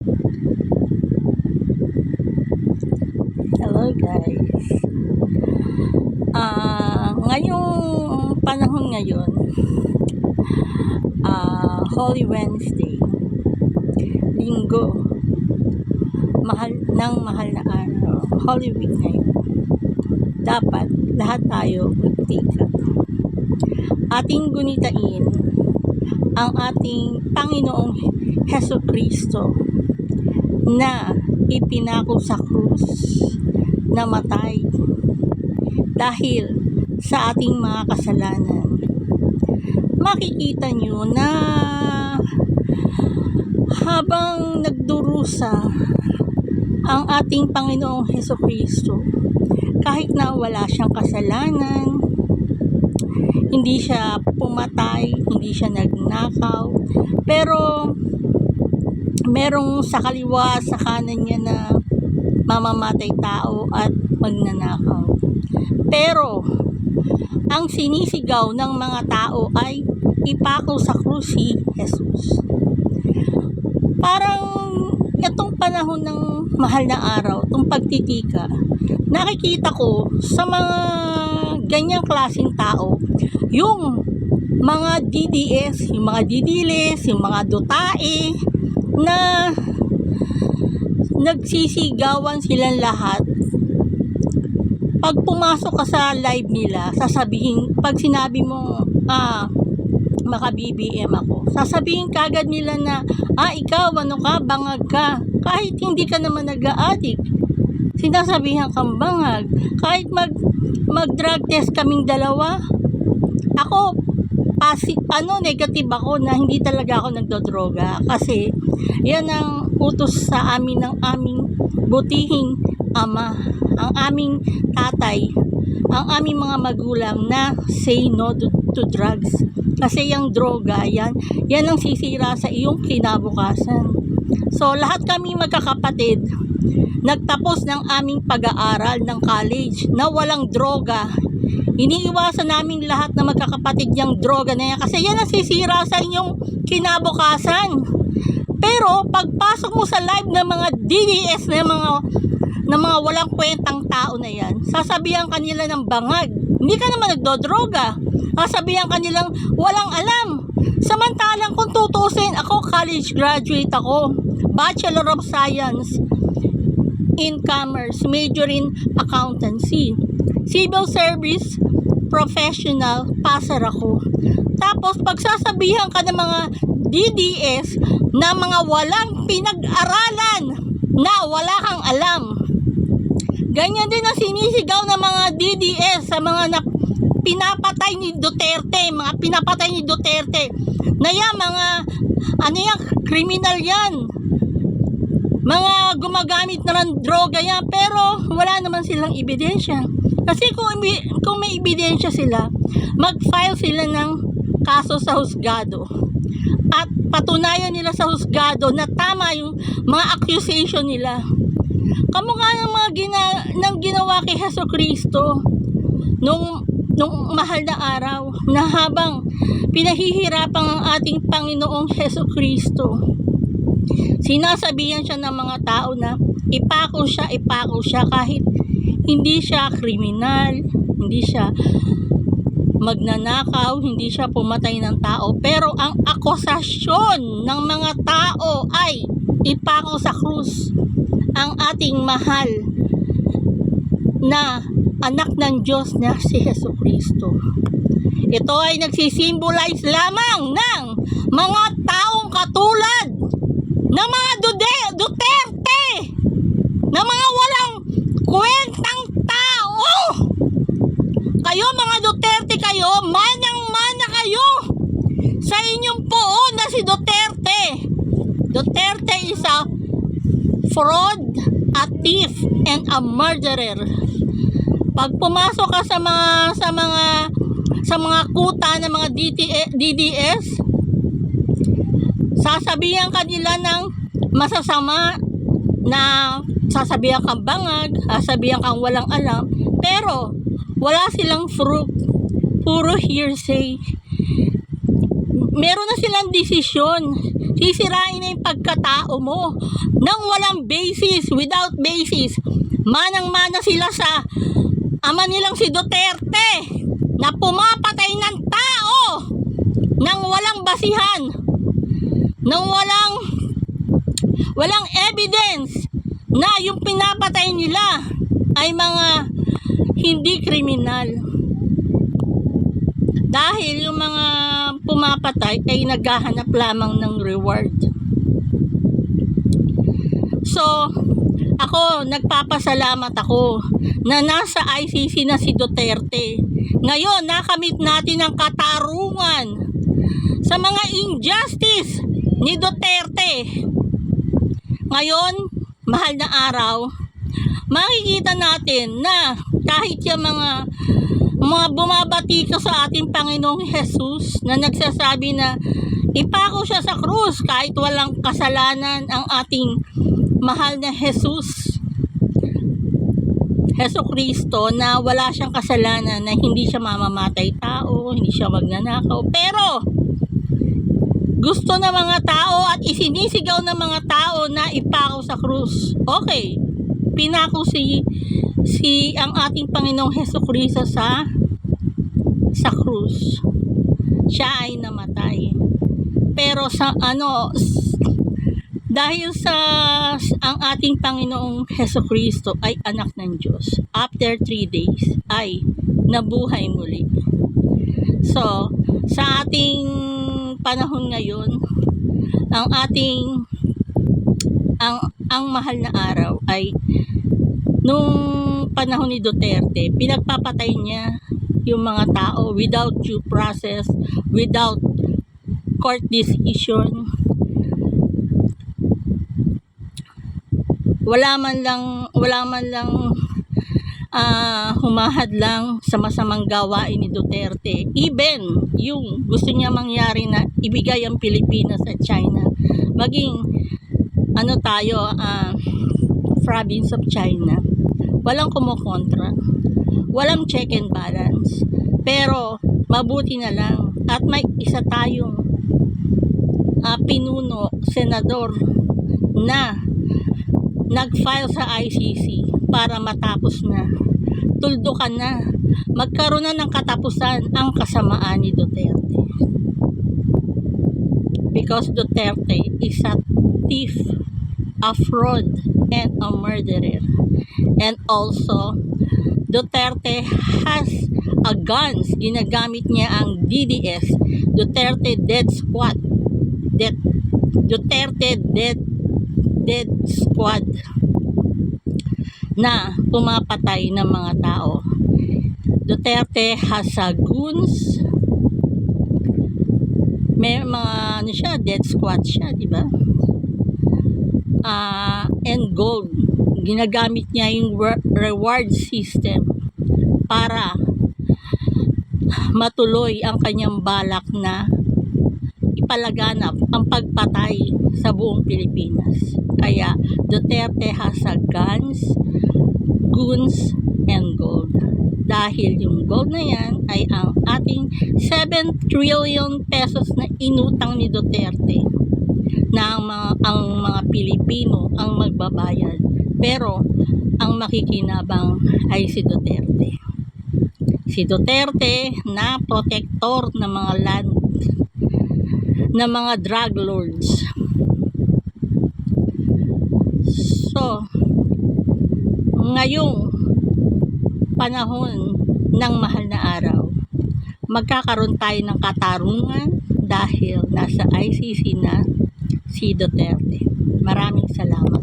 Hello guys. Ah, ngayong panahon ngayon, ah Holy Wednesday, linggo, mahal ng mahal na araw, Holy Week ngayon. Dapat lahat tayo magtika. Ating gunitain ang ating Panginoong Heso Kristo na ipinako sa krus na matay dahil sa ating mga kasalanan. Makikita nyo na habang nagdurusa ang ating Panginoong Heso Kristo, kahit na wala siyang kasalanan, hindi siya pumatay, hindi siya nagnakaw, pero merong sa kaliwa, sa kanan niya na mamamatay tao at magnanakaw. Pero, ang sinisigaw ng mga tao ay ipako sa krus si Jesus. Parang itong panahon ng mahal na araw, itong pagtitika, nakikita ko sa mga ganyang klaseng tao, yung mga DDS, yung mga didiles, yung mga dutae, na nagsisigawan silang lahat pag pumasok ka sa live nila, sasabihin, pag sinabi mo, ah, maka-BBM ako, sasabihin kagad nila na, ah, ikaw, ano ka, bangag ka. Kahit hindi ka naman nag-a-addict, sinasabihan kang bangag. Kahit mag, mag-drug test kaming dalawa, ako, pasi, ano, negative ako na hindi talaga ako nagdodroga. Kasi, yan ang utos sa amin ng aming butihing ama, ang aming tatay, ang aming mga magulang na say no to, drugs. Kasi yung droga, yan, yan ang sisira sa iyong kinabukasan. So, lahat kami magkakapatid, nagtapos ng aming pag-aaral ng college na walang droga. Iniiwasan namin lahat na magkakapatid yung droga na yan kasi yan ang sisira sa inyong kinabukasan. Pero pagpasok mo sa live ng mga DDS na mga na mga walang kwentang tao na yan, sasabihan kanila ng bangag. Hindi ka naman nagdodroga. Sasabihan kanilang walang alam. Samantalang kung tutusin, ako college graduate ako. Bachelor of Science in Commerce, major in Accountancy. Civil Service, professional, passer ako. Tapos, pagsasabihan ka ng mga DDS na mga walang pinag-aralan na wala kang alam. Ganyan din ang sinisigaw ng mga DDS sa mga na, pinapatay ni Duterte, mga pinapatay ni Duterte. Na yan, mga, ano yan, kriminal yan. Mga gumagamit na ng droga yan, pero wala naman silang ebidensya. Kasi kung, kung may ebidensya sila, mag-file sila ng kaso sa husgado. At patunayan nila sa husgado na tama yung mga accusation nila. Kamukha ng mga gina, ng ginawa kay Heso Kristo nung nung mahal na araw na habang pinahihirapan ang ating Panginoong Heso Kristo. Sinasabihan siya ng mga tao na ipako siya, ipako siya kahit hindi siya kriminal, hindi siya magnanakaw, hindi siya pumatay ng tao. Pero ang akusasyon ng mga tao ay ipako sa krus ang ating mahal na anak ng Diyos na si Yesu Kristo. Ito ay nagsisimbolize lamang ng mga taong katulad ng mga Dude- Duterte na mga walang kwentang tao. Kayo mga Duterte kayo, manang-mana kayo sa inyong poon na si Duterte. Duterte is a fraud, a thief, and a murderer. Pag pumasok ka sa mga sa mga sa mga kuta ng mga DTA DDS, sasabihan ka nila ng masasama na sasabihan kang bangag, sasabihan kang walang alam, pero wala silang proof. Puro hearsay. Meron na silang desisyon. Sisirain na yung pagkatao mo nang walang basis, without basis. Manang-mana sila sa ama nilang si Duterte na pumapatay ng tao nang walang basihan, nang walang walang evidence na yung pinapatay nila ay mga hindi kriminal. Dahil yung mga pumapatay ay naghahanap lamang ng reward. So, ako, nagpapasalamat ako na nasa ICC na si Duterte. Ngayon, nakamit natin ang katarungan sa mga injustice ni Duterte. Ngayon, mahal na araw, makikita natin na kahit yung mga mga bumabati ka sa ating Panginoong Jesus na nagsasabi na ipako siya sa krus kahit walang kasalanan ang ating mahal na Jesus. Heso Kristo na wala siyang kasalanan na hindi siya mamamatay tao, hindi siya magnanakaw. Pero gusto ng mga tao at isinisigaw ng mga tao na ipako sa krus. Okay, pinako si si ang ating Panginoong Heso Kristo sa sa krus. Siya ay namatay. Pero sa ano dahil sa ang ating Panginoong Heso Kristo ay anak ng Diyos. After three days ay nabuhay muli. So, sa ating panahon ngayon, ang ating ang ang mahal na araw ay nung panahon ni Duterte, pinagpapatay niya yung mga tao without due process, without court decision. Wala man lang wala man lang ah, humahad lang sa masamang gawain ni Duterte. Even yung gusto niya mangyari na ibigay ang Pilipinas sa China. Maging ano tayo, ah, province of China. Walang kumukontra. Walang check and balance. Pero mabuti na lang at may isa tayong ah, pinuno, senador na nag-file sa ICC para matapos na. Tuldukan na. Magkaroon na ng katapusan ang kasamaan ni Duterte. Because Duterte is a thief, a fraud, and a murderer. And also, Duterte has a guns. Ginagamit niya ang DDS, Duterte Dead Squad. Dead, Duterte Dead Dead Squad na pumapatay ng mga tao. Duterte has a goons. May mga ano siya, dead squad siya, di ba? Ah, and gold. Ginagamit niya yung re- reward system para matuloy ang kanyang balak na ipalaganap ang pagpatay sa buong Pilipinas. Kaya Duterte has a guns, goons, and gold. Dahil yung gold na yan ay ang ating 7 trillion pesos na inutang ni Duterte na ang mga, ang mga Pilipino ang magbabayad. Pero ang makikinabang ay si Duterte. Si Duterte na protector ng mga land ng mga drug lords. So, ngayong panahon ng mahal na araw, magkakaroon tayo ng katarungan dahil nasa ICC na si Duterte. Maraming salamat.